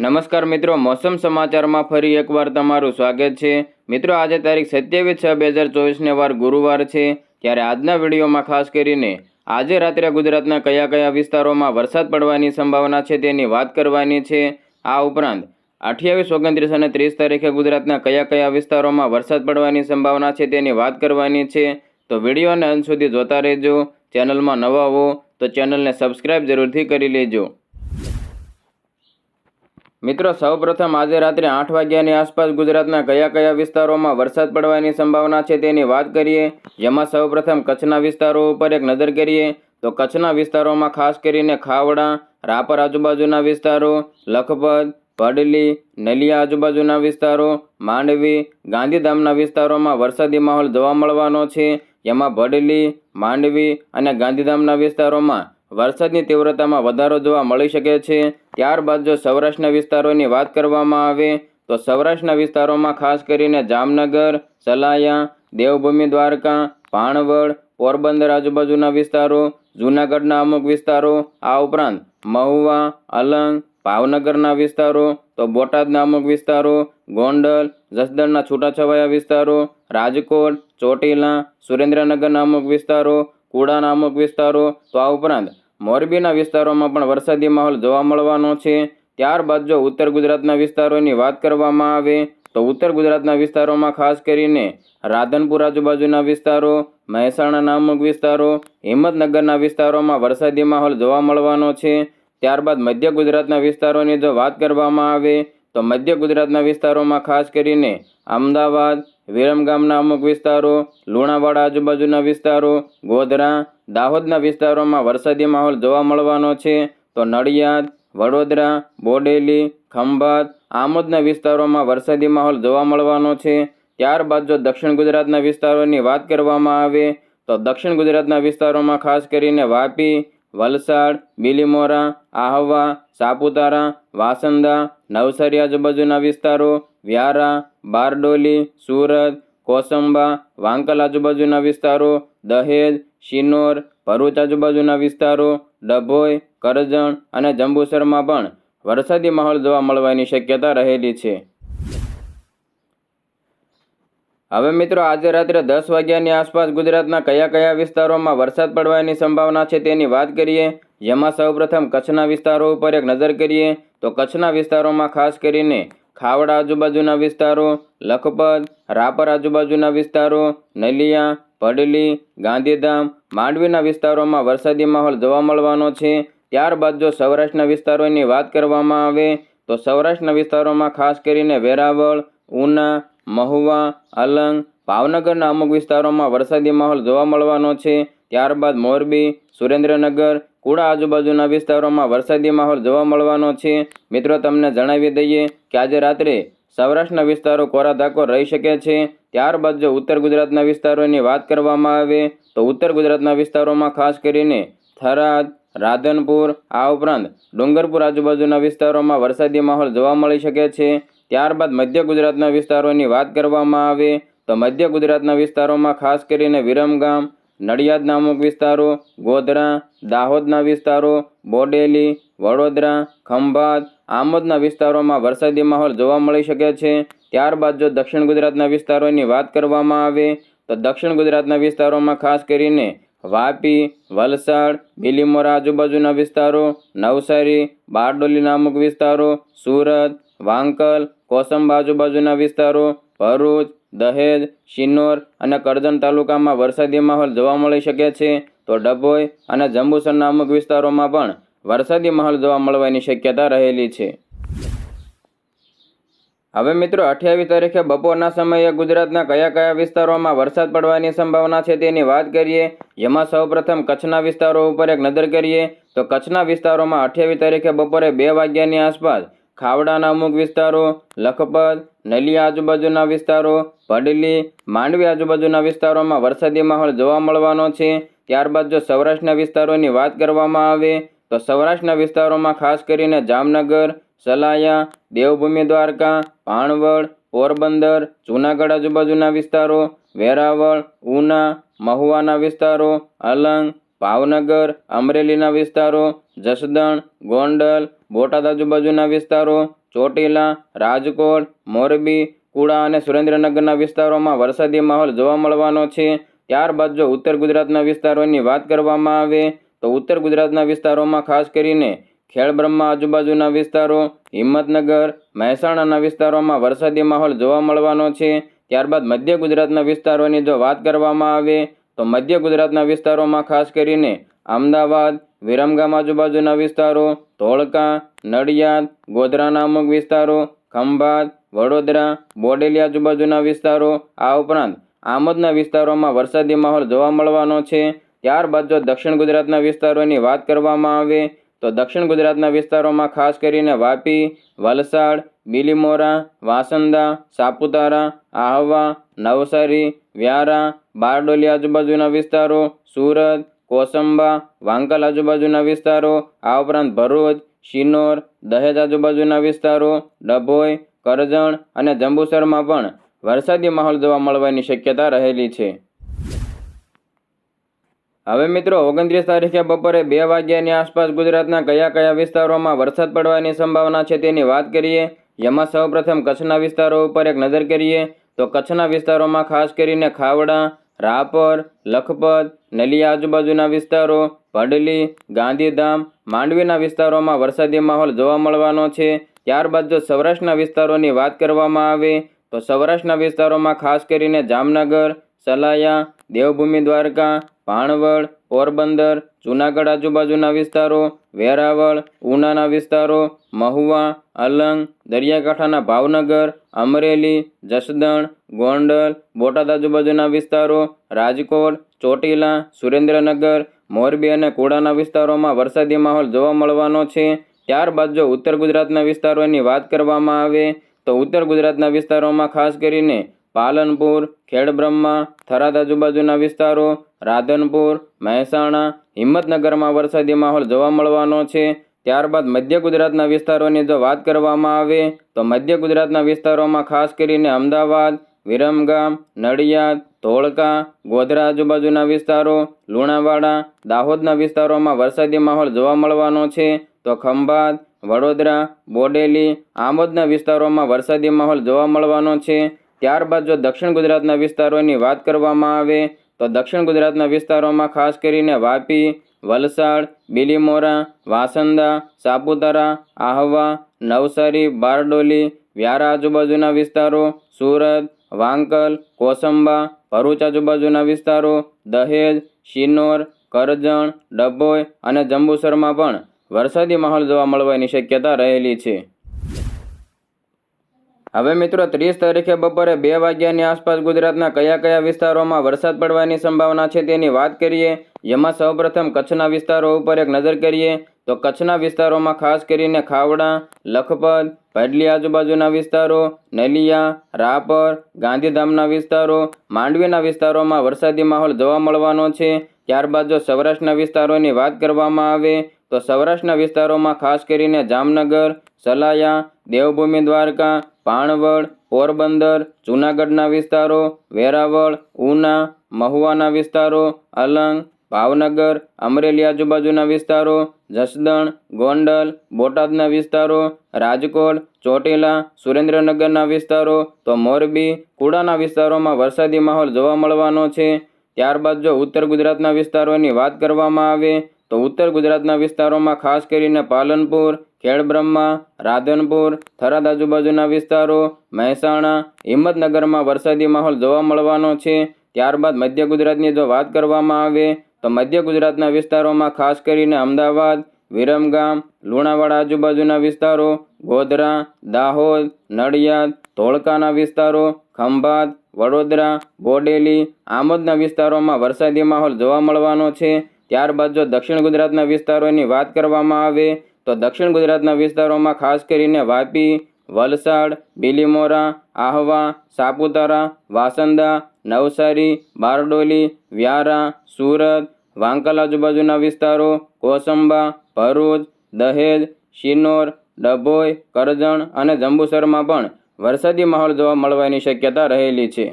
નમસ્કાર મિત્રો, મોસમ સમાચારમાં ફરી એકવાર તમારું સ્વાગત છે. મિત્રો, આજે તારીખ સત્યાવીસ છ બે હજાર ચોવીસને વાર ગુરુવાર છે. ત્યારે આજના વિડીયોમાં ખાસ કરીને આજે રાત્રે ગુજરાતના કયા કયા વિસ્તારોમાં વરસાદ પડવાની સંભાવના છે તેની વાત કરવાની છે. આ ઉપરાંત અઠ્યાવીસ, ઓગણત્રીસ અને ત્રીસ તારીખે ગુજરાતના કયા કયા વિસ્તારોમાં વરસાદ પડવાની સંભાવના છે તેની વાત કરવાની છે. તો વિડીયોને અંત સુધી જોતા રહેજો. ચેનલમાં નવા હો તો ચેનલને સબસ્ક્રાઇબ જરૂરથી કરી લેજો. મિત્રો, સૌપ્રથમ આજે રાત્રે આઠ વાગ્યાની આસપાસ ગુજરાતના કયા કયા વિસ્તારોમાં વરસાદ પડવાની સંભાવના છે તેની વાત કરીએ. જેમાં સૌપ્રથમ કચ્છના વિસ્તારો ઉપર એક નજર કરીએ તો કચ્છના વિસ્તારોમાં ખાસ કરીને ખાવડા, રાપર આજુબાજુના વિસ્તારો, લખપત ભડલી નલિયા આજુબાજુના વિસ્તારો, માંડવી, ગાંધીધામના વિસ્તારોમાં વરસાદી માહોલ જોવા મળવાનો છે. જેમાં ભડલી માંડવી અને ગાંધીધામના વિસ્તારોમાં વરસાદની તીવ્રતામાં વધારો જોવા મળી શકે છે. ત્યારબાદ જો સૌરાષ્ટ્રના વિસ્તારોની વાત કરવામાં આવે, તો સૌરાષ્ટ્રના વિસ્તારોમાં ખાસ કરીને જામનગર, સલાયા, દેવભૂમિ, દ્વારકા ભાણવડ પોરબંદર આજુબાજુના વિસ્તારો, જૂનાગઢના અમુક વિસ્તારો, આ ઉપરાંત મહુવા, અલંગ, ભાવનગરના વિસ્તારો, તો બોટાદના અમુક વિસ્તારો, ગોંડલ, જસદણના છૂટાછવાયા વિસ્તારો, રાજકોટ, ચોટીલા, સુરેન્દ્રનગરના અમુક વિસ્તારો, કુડાના અમુક વિસ્તારો, તો આ ઉપરાંત મોરબીના વિસ્તારોમાં પણ વરસાદી માહોલ જોવા મળવાનો છે. ત્યારબાદ જો ઉત્તર ગુજરાતના વિસ્તારોની વાત કરવામાં આવે, તો ઉત્તર ગુજરાતના વિસ્તારોમાં ખાસ કરીને રાધનપુર આજુબાજુના વિસ્તારો મહેસાણાના અમુક વિસ્તારો, હિંમતનગરના વિસ્તારોમાં વરસાદી માહોલ જોવા મળવાનો છે. ત્યારબાદ મધ્ય ગુજરાતના વિસ્તારોની જો વાત કરવામાં આવે, તો મધ્ય ગુજરાતના વિસ્તારોમાં ખાસ કરીને અમદાવાદ વિરમગામના અમુક વિસ્તારો, લુણાવાડા આજુબાજુના વિસ્તારો, ગોધરા, દાહોદના વિસ્તારોમાં વરસાદી માહોલ જોવા મળવાનો છે. તો નડિયાદ, વડોદરા, બોડેલી, ખંભાત, આમોદના વિસ્તારોમાં વરસાદી માહોલ જોવા મળવાનો છે. ત્યારબાદ જો દક્ષિણ ગુજરાતના વિસ્તારોની વાત કરવામાં આવે, તો દક્ષિણ ગુજરાતના વિસ્તારોમાં ખાસ કરીને વાપી વલસાડ, બિલીમોરા, આહવા, સાપુતારા, વાસંદા નવસારી આજુબાજુના વિસ્તારો, વ્યારા, બારડોલી, સુરત, કોસંબા, વાંકલ આજુબાજુના વિસ્તારો, દહેજ, શિનોર, ભરૂચ આજુબાજુના વિસ્તારો, ડભોઈ, કરજણ અને જંબુસરમાં પણ વરસાદી માહોલ જોવા મળવાની શક્યતા રહેલી છે. હવે મિત્રો આજે રાત્રે દસ વાગ્યાની આસપાસ ગુજરાતના કયા કયા વિસ્તારોમાં વરસાદ પડવાની સંભાવના છે તેની વાત કરીએ. જેમાં સૌપ્રથમ કચ્છના વિસ્તારો ઉપર એક નજર કરીએ તો કચ્છના વિસ્તારોમાં ખાસ કરીને ખાવડા આજુબાજુના વિસ્તારો, લખપત, રાપર આજુબાજુના વિસ્તારો, નલિયા, પડલી, ગાંધીધામ, માંડવીના વિસ્તારોમાં વરસાદી માહોલ જોવા મળવાનો છે. ત્યારબાદ જો સૌરાષ્ટ્રના વિસ્તારોની વાત કરવામાં આવે તો સૌરાષ્ટ્રના વિસ્તારોમાં ખાસ કરીને વેરાવળ, ઉના મહુવા, અલંગ, ભાવનગરના અમુક વિસ્તારોમાં વરસાદી માહોલ જોવા મળવાનો છે. ત્યારબાદ મોરબી, સુરેન્દ્રનગર, કુડા આજુબાજુના વિસ્તારોમાં વરસાદી માહોલ જોવા મળવાનો છે. મિત્રો, તમને જણાવી દઈએ કે આજે રાત્રે સૌરાષ્ટ્રના વિસ્તારો કોરા ધાકો રહી શકે છે. ત્યારબાદ જો ઉત્તર ગુજરાતના વિસ્તારોની વાત કરવામાં આવે, તો ઉત્તર ગુજરાતના વિસ્તારોમાં ખાસ કરીને થરાદ, રાધનપુર, આ ઉપરાંત ડુંગરપુર આજુબાજુના વિસ્તારોમાં વરસાદી માહોલ જોવા મળી શકે છે. ત્યારબાદ મધ્ય ગુજરાતના વિસ્તારોની વાત કરવામાં આવે તો મધ્ય ગુજરાતના વિસ્તારોમાં ખાસ કરીને વિરમગામ નડિયાદના અમુક વિસ્તારો, ગોધરા, દાહોદના વિસ્તારો, બોડેલી, વડોદરા, ખંભાત, આમોદના વિસ્તારોમાં વરસાદી માહોલ જોવા મળી શકે છે. ત્યારબાદ જો દક્ષિણ ગુજરાતના વિસ્તારોની વાત કરવામાં આવે તો દક્ષિણ ગુજરાતના વિસ્તારોમાં ખાસ કરીને વાપી, વલસાડ બિલીમોરા આજુબાજુના વિસ્તારો, નવસારી બારડોલીના અમુક વિસ્તારો, સુરત વાંકલ કોસંબા આજુબાજુના વિસ્તારો, ભરૂચ, દહેજ, શિનોર અને કરજણ તાલુકામાં વરસાદી માહોલ જોવા મળી શકે છે. તો ડભોઈ અને જંબુસરના અમુક વિસ્તારોમાં પણ વરસાદી માહોલ જોવા મળવાની શક્યતા રહેલી છે. હવે મિત્રો, અઠ્યાવીસ તારીખે બપોરના સમયે ગુજરાતના કયા કયા વિસ્તારોમાં વરસાદ પડવાની સંભાવના છે તેની વાત કરીએ જેમાં સૌપ્રથમ કચ્છના વિસ્તારો ઉપર એક નજર કરીએ, તો કચ્છના વિસ્તારોમાં અઠ્યાવીસ તારીખે બપોરે બે વાગ્યાની આસપાસ ખાવડાના અમુક વિસ્તારો, લખપત, નલી આજુબાજુના વિસ્તારો, ભડલી, માંડવી આજુબાજુના વિસ્તારોમાં વરસાદી માહોલ જોવા મળવાનો છે. ત્યારબાદ જો સૌરાષ્ટ્રના વિસ્તારોની વાત કરવામાં આવે, તો સૌરાષ્ટ્રના વિસ્તારોમાં ખાસ કરીને જામનગર, સલાયા, દેવભૂમિ દ્વારકા ભાણવડ પોરબંદર, જૂનાગઢ આજુબાજુના વિસ્તારો, વેરાવળ, ઉના, મહુવાના વિસ્તારો, અલંગ ભાવનગર, અમરેલીના વિસ્તારો, જસદણ, ગોંડલ, બોટાદ આજુબાજુના વિસ્તારો, ચોટીલા, રાજકોટ, મોરબી, કુડા અને સુરેન્દ્રનગરના વિસ્તારોમાં વરસાદી માહોલ જોવા મળવાનો છે. ત્યારબાદ જો ઉત્તર ગુજરાતના વિસ્તારોની વાત કરવામાં આવે, તો ઉત્તર ગુજરાતના વિસ્તારોમાં ખાસ કરીને ખેડબ્રહ્મા આજુબાજુના વિસ્તારો, હિંમતનગર, મહેસાણાના વિસ્તારોમાં વરસાદી માહોલ જોવા મળવાનો છે. ત્યારબાદ મધ્ય ગુજરાતના વિસ્તારોની જો વાત કરવામાં આવે તો મધ્ય ગુજરાતના વિસ્તારોમાં ખાસ કરીને અમદાવાદ, વિરમગામ આજુબાજુના વિસ્તારો, ધોળકા, નડિયાદ, ગોધરાના અમુક વિસ્તારો, ખંભાત, વડોદરા, બોડેલી આજુબાજુના વિસ્તારો, આ ઉપરાંત આમોદના વિસ્તારોમાં વરસાદી માહોલ જોવા મળવાનો છે. ત્યારબાદ જો દક્ષિણ ગુજરાતના વિસ્તારોની વાત કરવામાં આવે તો દક્ષિણ ગુજરાતના વિસ્તારોમાં ખાસ કરીને વાપી, વલસાડ, બીલીમોરા, વાસંદા, સાપુતારા, આહવા, નવસારી, વ્યારા, બારડોલી આજુબાજુના વિસ્તારો, સુરત, કોસંબા, વાંકલ આજુબાજુના વિસ્તારો, આ ઉપરાંત ભરૂચ, શિનોર, દહેજ આજુબાજુના વિસ્તારો, ડભોઈ, કરજણ અને જંબુસરમાં પણ વરસાદી માહોલ જોવા મળવાની શક્યતા રહેલી છે. હવે મિત્રો, ઓગણત્રીસ તારીખે બપોરે બે વાગ્યાની આસપાસ ગુજરાતના કયા કયા વિસ્તારોમાં વરસાદ પડવાની સંભાવના છે તેની વાત કરીએ જેમાં સૌપ્રથમ કચ્છના વિસ્તારો ઉપર એક નજર કરીએ, તો કચ્છના વિસ્તારોમાં ખાસ કરીને ખાવડા, રાપર, લખપત, નલિયા આજુબાજુના વિસ્તારો, ભડલી, ગાંધીધામ, માંડવીના વિસ્તારોમાં વરસાદી માહોલ જોવા મળવાનો છે. ત્યારબાદ જો સૌરાષ્ટ્રના વિસ્તારોની વાત કરવામાં આવે, તો સૌરાષ્ટ્રના વિસ્તારોમાં ખાસ કરીને જામનગર, સલાયા, દેવભૂમિ દ્વારકા ભાણવડ પોરબંદર, જૂનાગઢ આજુબાજુના વિસ્તારો, વેરાવળ, ઉનાના વિસ્તારો, મહુવા, અલંગ, દરિયાકાંઠાના ભાવનગર, અમરેલી, જસદણ, ગોંડલ, બોટાદ આજુબાજુના વિસ્તારો, રાજકોટ, ચોટીલા, સુરેન્દ્રનગર, મોરબી અને કુડાના વિસ્તારોમાં વરસાદી માહોલ જોવા મળવાનો છે. ત્યારબાદ જો ઉત્તર ગુજરાતના વિસ્તારોની વાત કરવામાં આવે તો ઉત્તર ગુજરાતના વિસ્તારોમાં ખાસ કરીને પાલનપુર, ખેડબ્રહ્મા, થરાદ આજુબાજુના વિસ્તારો, રાધનપુર, મહેસાણા, હિંમતનગરમાં વરસાદી માહોલ જોવા મળવાનો છે. ત્યારબાદ મધ્ય ગુજરાતના વિસ્તારોની જો વાત કરવામાં આવે, તો મધ્ય ગુજરાતના વિસ્તારોમાં ખાસ કરીને અમદાવાદ, વિરમગામ, નડિયાદ, ધોળકા, ગોધરા આજુબાજુના વિસ્તારો, લુણાવાડા, દાહોદના વિસ્તારોમાં વરસાદી માહોલ જોવા મળવાનો છે. તો ખંભાત, વડોદરા, બોડેલી, આમોદના વિસ્તારોમાં વરસાદી માહોલ જોવા મળવાનો છે. ત્યારબાદ જો દક્ષિણ ગુજરાતના વિસ્તારોની વાત કરવામાં આવે, તો દક્ષિણ ગુજરાતના વિસ્તારોમાં ખાસ કરીને વાપી, વલસાડ, બીલીમોરા, વાસંદા, સાપુતારા, આહવા, નવસારી, બારડોલી, વ્યારા આજુબાજુના વિસ્તારો, સુરત, વાંકલ, કોસંબા, ભરૂચ આજુબાજુના વિસ્તારો, દહેજ, શિનોર, કરજણ, ડભોઈ અને જંબુસરમાં પણ વરસાદી માહોલ જોવા મળવાની શક્યતા રહેલી છે. હવે મિત્રો ત્રીસ તારીખે બપોરે બે વાગ્યાની આસપાસ ગુજરાતના કયા કયા વિસ્તારોમાં વરસાદ પડવાની સંભાવના છે તેની વાત કરીએ, જેમાં સૌપ્રથમ કચ્છના વિસ્તારો ઉપર એક નજર કરીએ, તો કચ્છના વિસ્તારોમાં ખાસ કરીને ખાવડા, લખપત, ભડલી આજુબાજુના વિસ્તારો, નલિયા, રાપર, ગાંધીધામના વિસ્તારો, માંડવીના વિસ્તારોમાં વરસાદી માહોલ જોવા મળવાનો છે. ત્યારબાદ જો સૌરાષ્ટ્રના વિસ્તારોની વાત કરવામાં આવે, તો સૌરાષ્ટ્રના વિસ્તારોમાં ખાસ કરીને જામનગર, સલાયા, દેવભૂમિ દ્વારકા પાણવડ, પોરબંદર, જૂનાગઢના વિસ્તારો, વેરાવળ, ઉના, મહુવાના વિસ્તારો, અલંગ, ભાવનગર, અમરેલી આજુબાજુના વિસ્તારો, જસદણ, ગોંડલ, બોટાદના વિસ્તારો, રાજકોટ, ચોટીલા, સુરેન્દ્રનગરના વિસ્તારો, તો મોરબી, કુડાના વિસ્તારોમાં વરસાદી માહોલ જોવા મળવાનો છે. ત્યારબાદ જો ઉત્તર ગુજરાતના વિસ્તારોની વાત કરવામાં આવે, તો ઉત્તર ગુજરાતના વિસ્તારોમાં ખાસ કરીને પાલનપુર ખેડબ્રહ્મા રાધનપુર, થરાદ આજુબાજુના વિસ્તારો, મહેસાણા, હિંમતનગરમાં વરસાદી માહોલ જોવા મળવાનો છે. ત્યારબાદ મધ્ય ગુજરાતની જો વાત કરવામાં આવે, તો મધ્ય ગુજરાતના વિસ્તારોમાં ખાસ કરીને અમદાવાદ, વિરમગામ, લુણાવાડા આજુબાજુના વિસ્તારો, ગોધરા, દાહોદ, નડિયાદ, ધોળકાના વિસ્તારો, ખંભાત, વડોદરા, બોડેલી, આમોદના વિસ્તારોમાં વરસાદી માહોલ જોવા મળવાનો છે. ત્યારબાદ જો દક્ષિણ ગુજરાતના વિસ્તારોની વાત કરવામાં આવે તો દક્ષિણ ગુજરાતના વિસ્તારોમાં ખાસ કરીને વાપી, વલસાડ, બીલીમોરા, આહવા, સાપુતારા, વાસંદા, નવસારી, બારડોલી, વ્યારા, સુરત, વાંકલ આજુબાજુના વિસ્તારો, કોસંબા, ભરૂચ, દહેજ, શિનોર, ડભોઈ, કરજણ અને જંબુસરમાં પણ વરસાદી માહોલ જોવા મળવાની શક્યતા રહેલી છે.